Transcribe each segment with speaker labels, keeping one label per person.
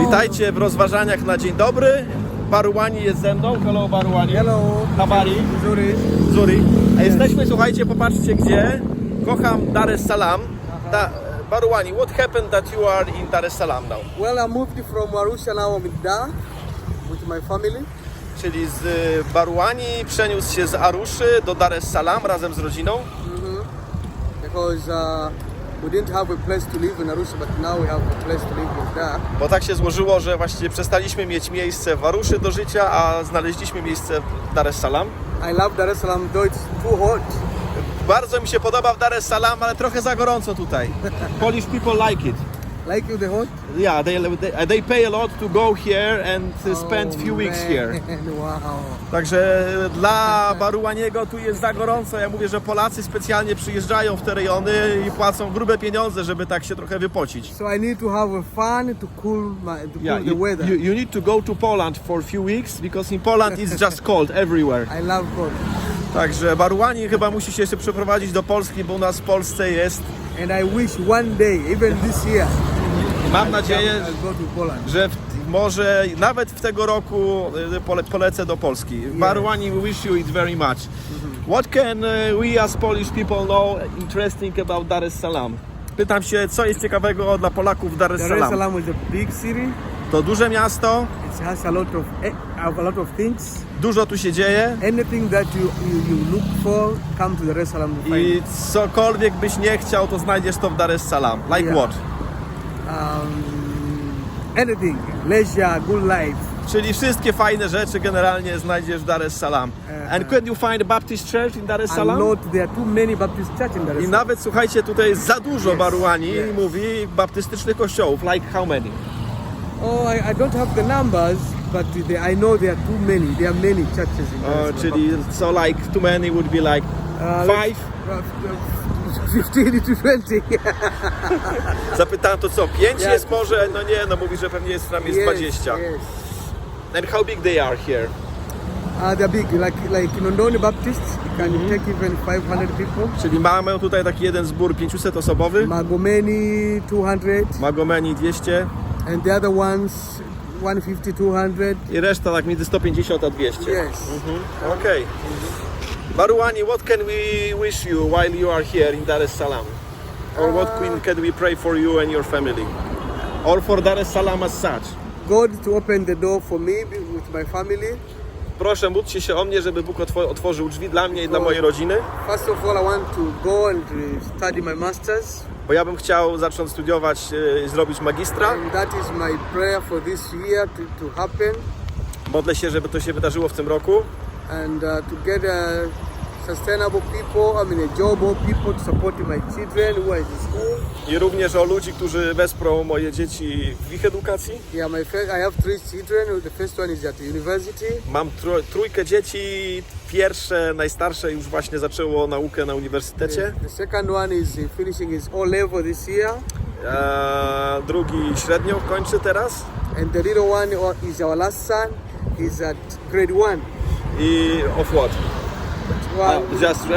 Speaker 1: Witajcie w rozważaniach na dzień dobry. Barułani jest ze mną. Hello Barułani.
Speaker 2: Hello.
Speaker 1: Habari.
Speaker 2: Zurich.
Speaker 1: Zuri. A jesteśmy, słuchajcie, popatrzcie gdzie. Kocham Dar es Salaam. Da, Barułani, what happened that you are in Dar es Salaam now?
Speaker 2: Well, I moved from Arusha now I'm in Dar with my family.
Speaker 1: Czyli z y, Barułani przeniósł się z Aruszy do Dar es Salaam razem z rodziną.
Speaker 2: because uh, we didn't have a place to live in Arusha, but now we have a place to live in Dar.
Speaker 1: Bo tak się złożyło, że właściwie przestaliśmy mieć miejsce w Aruszy do życia, a znaleźliśmy miejsce w Dar es Salaam.
Speaker 2: I love Dar es Salaam, though it's too hot.
Speaker 1: Bardzo mi się podoba w Dar es Salaam, ale trochę za gorąco tutaj. Polish people like it.
Speaker 2: Like you, the hot?
Speaker 1: Yeah, they, they, they pay a lot to go here and to spend few weeks
Speaker 2: man.
Speaker 1: here.
Speaker 2: Wow.
Speaker 1: Także dla Barułaniego tu jest za gorąco. Ja mówię, że Polacy specjalnie przyjeżdżają w te rejony i płacą grube pieniądze, żeby tak się trochę wypocić.
Speaker 2: So I need to have a fan to cool my to cool
Speaker 1: Yeah,
Speaker 2: the weather.
Speaker 1: you, you need to go to Poland for few weeks because in Poland it's just cold everywhere.
Speaker 2: I love cold.
Speaker 1: Także Barułani chyba musi się jeszcze przeprowadzić do Polski, bo u nas w Polsce jest.
Speaker 2: And I wish one day, even this year,
Speaker 1: Mam nadzieję, że w, może nawet w tego roku y, pole, polecę do Polski. Baruani, we wish you it very much. What can uh, we as Polish people know interesting about Dar es Salaam? Pytam się, co jest ciekawego dla Polaków w Dar es
Speaker 2: Dar es
Speaker 1: Salaam?
Speaker 2: Salaam is a big city.
Speaker 1: To duże miasto,
Speaker 2: It has a lot of eh, a lot of things.
Speaker 1: dużo tu się dzieje
Speaker 2: Anything that you, you, you look for, come to Dar es Salaam
Speaker 1: i cokolwiek byś nie chciał, to znajdziesz to w Dar es Salaam. Like
Speaker 2: Yeah.
Speaker 1: what?
Speaker 2: Um, anything, leisure, good life.
Speaker 1: Czyli wszystkie fajne rzeczy generalnie znajdziesz w Dar es Salaam.
Speaker 2: E,
Speaker 1: And can you find a Baptist church in Dar es Salaam?
Speaker 2: lot, there are too many Baptist church in Dar es
Speaker 1: I
Speaker 2: Salaam.
Speaker 1: nawet słuchajcie, tutaj za dużo
Speaker 2: Yes,
Speaker 1: Baruani
Speaker 2: yes.
Speaker 1: i mówi baptystycznych kościołów. Like how many?
Speaker 2: Oh, I, I don't have the numbers, but the, I know there are too many. There are many churches in
Speaker 1: O,
Speaker 2: Salaam.
Speaker 1: czyli so like too many would be like
Speaker 2: Uh,
Speaker 1: five.
Speaker 2: Uh, 15 to 20.
Speaker 1: Zapytałem to co, pięć
Speaker 2: Yeah.
Speaker 1: jest może? No nie, no mówi, że pewnie jest tam jest
Speaker 2: Yes,
Speaker 1: 20.
Speaker 2: Yes.
Speaker 1: And how big they are here?
Speaker 2: Uh, they're big, like like in Ondoni Baptist, you can take even 500 people.
Speaker 1: Czyli mamy tutaj taki jeden zbór 500 osobowy,
Speaker 2: Magomeni 200,
Speaker 1: Magomeni 200
Speaker 2: and the other ones 150, 200.
Speaker 1: i reszta tak między 150 a 200.
Speaker 2: Yes.
Speaker 1: Okay. Baruani, what can we wish you while you are here in Dar es Salaam? Or what can, can we pray for you and your family? Or for Dar es Salaam as such?
Speaker 2: God to open the door for me with my family.
Speaker 1: Proszę, módlcie się o mnie, żeby Bóg otwo- otworzył drzwi dla mnie i dla mojej rodziny,
Speaker 2: First of all, I want to go and uh, study my masters,
Speaker 1: bo ja bym chciał zacząć studiować i zrobić magistra.
Speaker 2: and that is my prayer for this year to, to happen,
Speaker 1: Modlę się, żeby to się wydarzyło w tym roku
Speaker 2: and uh, to get uh, sustainable people. I mean, a job people to support my children who are in school.
Speaker 1: i również o ludzi, którzy wesprą moje dzieci w ich edukacji.
Speaker 2: Yeah, my first, I have three children. The first one is at the university.
Speaker 1: Mam tro- trójkę dzieci, pierwsze, najstarsze już właśnie zaczęło naukę na uniwersytecie,
Speaker 2: The second one is finishing his O level this year,
Speaker 1: eee, drugi średnią kończy teraz
Speaker 2: and the little one is our last son. He's at grade one.
Speaker 1: i of what? A,
Speaker 2: One,
Speaker 1: just,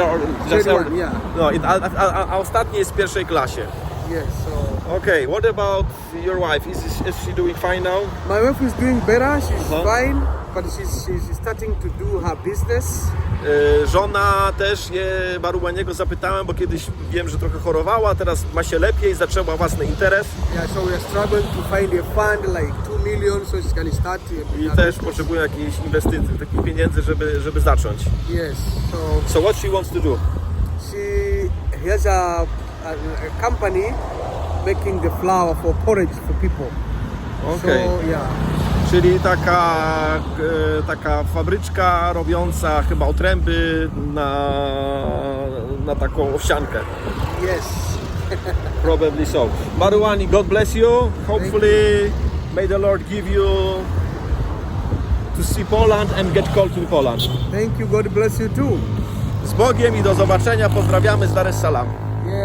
Speaker 1: just,
Speaker 2: Grade one, yeah.
Speaker 1: no, i- a, a, a, a ostatni jest w pierwszej klasie.
Speaker 2: yes. So
Speaker 1: Okay, what about your wife? Is, is she doing fine now?
Speaker 2: my wife is doing better. She's
Speaker 1: Uh-huh.
Speaker 2: fine, but she's, she's starting to do her business.
Speaker 1: E, Żona też je Baruaniego zapytałem, bo kiedyś wiem, że trochę chorowała, teraz ma się lepiej, zaczęła własny interes
Speaker 2: Yeah, so we are struggling to find a fund like two million, so she can start.
Speaker 1: i też potrzebuje jakiejś inwestycji, takich pieniędzy, żeby, żeby zacząć.
Speaker 2: Yes. So
Speaker 1: So what she wants to do?
Speaker 2: she has a, a, a company making the flour for porridge for people.
Speaker 1: Okej.
Speaker 2: So yeah.
Speaker 1: Czyli taka, e, taka fabryczka robiąca chyba otręby na, na taką owsiankę.
Speaker 2: Yes.
Speaker 1: Probably so. Baruani, God bless you. Hopefully, may the Lord give you to see Poland and get called in Poland.
Speaker 2: Thank you. God bless you too.
Speaker 1: Z Bogiem i do zobaczenia. Pozdrawiamy z Dar es Salaam.
Speaker 2: Yes.